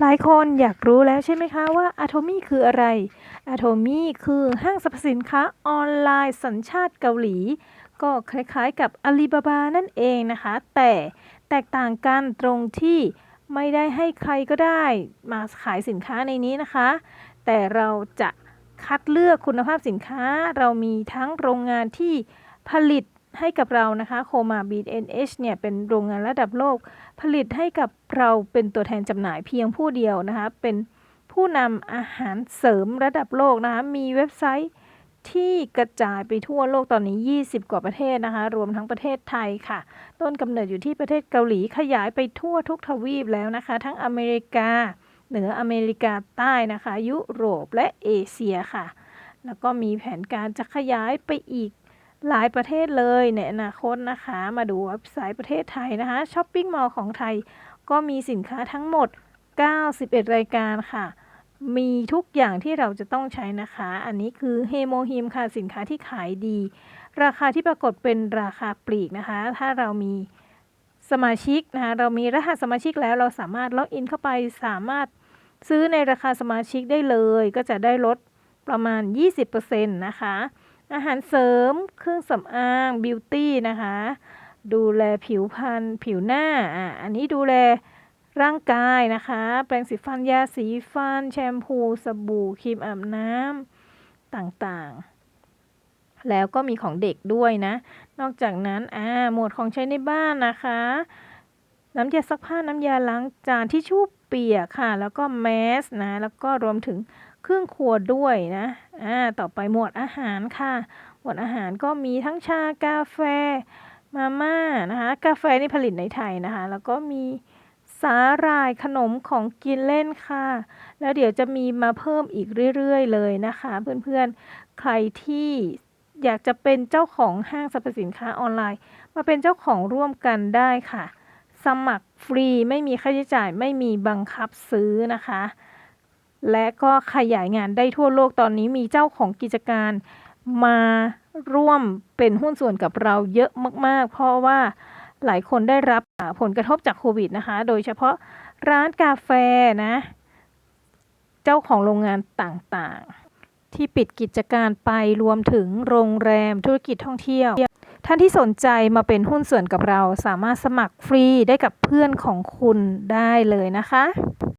หลายคนอยากรู้แล้วใช่ไหมคะว่า Atomy คืออะไร Atomy คือห้างสรรพสินค้าออนไลน์สัญชาติเกาหลี ก็คล้ายๆกับ Alibaba นั่นเองนะคะ แต่แตกต่างกันตรงที่ไม่ได้ให้ใครก็ได้มาขายสินค้าในนี้นะคะ แต่เราจะคัดเลือกคุณภาพสินค้า เรามีทั้งโรงงานที่ผลิต ให้กับเรานะคะโคมาบีเอ็นเอชเนี่ยเป็นโรงงานระดับโลก ผลิตให้กับเราเป็นตัวแทนจำหน่ายเพียงผู้เดียวนะคะเป็นผู้นำอาหารเสริมระดับโลกนะคะมีเว็บไซต์ที่กระจายไปทั่วโลกตอนนี้ 20 กว่าประเทศนะคะ รวมทั้งประเทศไทยค่ะ ต้นกำเนิดอยู่ที่ประเทศเกาหลีขยายไปทั่วทุกทวีปแล้วนะคะ ทั้งอเมริกา เหนืออเมริกาใต้นะคะ ยุโรปและเอเชียค่ะ แล้วก็มีแผนการจะขยายไปอีก หลายประเทศเลยในอนาคตนะคะ มาดูเว็บไซต์ประเทศไทยนะคะช้อปปิ้งมอลล์ของไทย ก็มีสินค้าทั้งหมด 91 รายการค่ะ มีทุกอย่างที่เราจะต้องใช้นะคะ อันนี้คือเฮโมฮิมค่ะ สินค้าที่ขายดี ราคาที่ปรากฏเป็นราคาปลีกนะคะ ถ้าเรามีสมาชิกนะคะ เรามีรหัสสมาชิกแล้วเราสามารถล็อกอินเข้าไปสามารถซื้อในราคาสมาชิกได้เลย ก็จะได้ลดประมาณ 20%นะคะ อาหารเสริม เครื่องสำอางบิวตี้นะคะ ดูแลผิวพรรณผิวหน้าอะอันนี้ดูแลร่างกายนะคะ แปรงสีฟันยาสีฟัน แชมพู สบู่ครีมอาบน้ำต่างๆ แล้วก็มีของเด็กด้วยนะ นอกจากนั้นอ่าหมวดของใช้ในบ้านนะคะ น้ำยาซักผ้าน้ำยาล้างจานที่ชู่เปียกค่ะ แล้วก็แมสนะ แล้วก็รวมถึง เครื่องครัวด้วยนะอ่าต่อไปหมวดอาหารค่ะ หมวดอาหารก็มีทั้งชากาแฟมาม่านะคะกาแฟนี่ผลิตในไทยนะคะ แล้วก็มีสาหร่ายขนมของกินเล่นค่ะ แล้วเดี๋ยวจะมีมาเพิ่มอีกเรื่อยๆ เลยนะคะ เพื่อนๆ ใครที่อยากจะเป็นเจ้าของห้างสรรพสินค้าออนไลน์ มาเป็นเจ้าของร่วมกันได้ค่ะ สมัครฟรีไม่มีค่าใช้จ่ายไม่มีบังคับซื้อนะคะ และก็ขยายงานได้ทั่วโลกตอนนี้มีเจ้าของกิจการมาร่วมเป็นหุ้นส่วนกับเราเยอะมาก ๆ เพราะว่าหลายคนได้รับผลกระทบจากโควิดนะคะ โดยเฉพาะร้านกาแฟนะ เจ้าของโรงงานต่างๆ ที่ปิดกิจการไปรวมถึงโรงแรมธุรกิจท่องเที่ยว ท่านที่สนใจมาเป็นหุ้นส่วนกับเราสามารถสมัครฟรีได้กับเพื่อนของคุณได้เลยนะคะ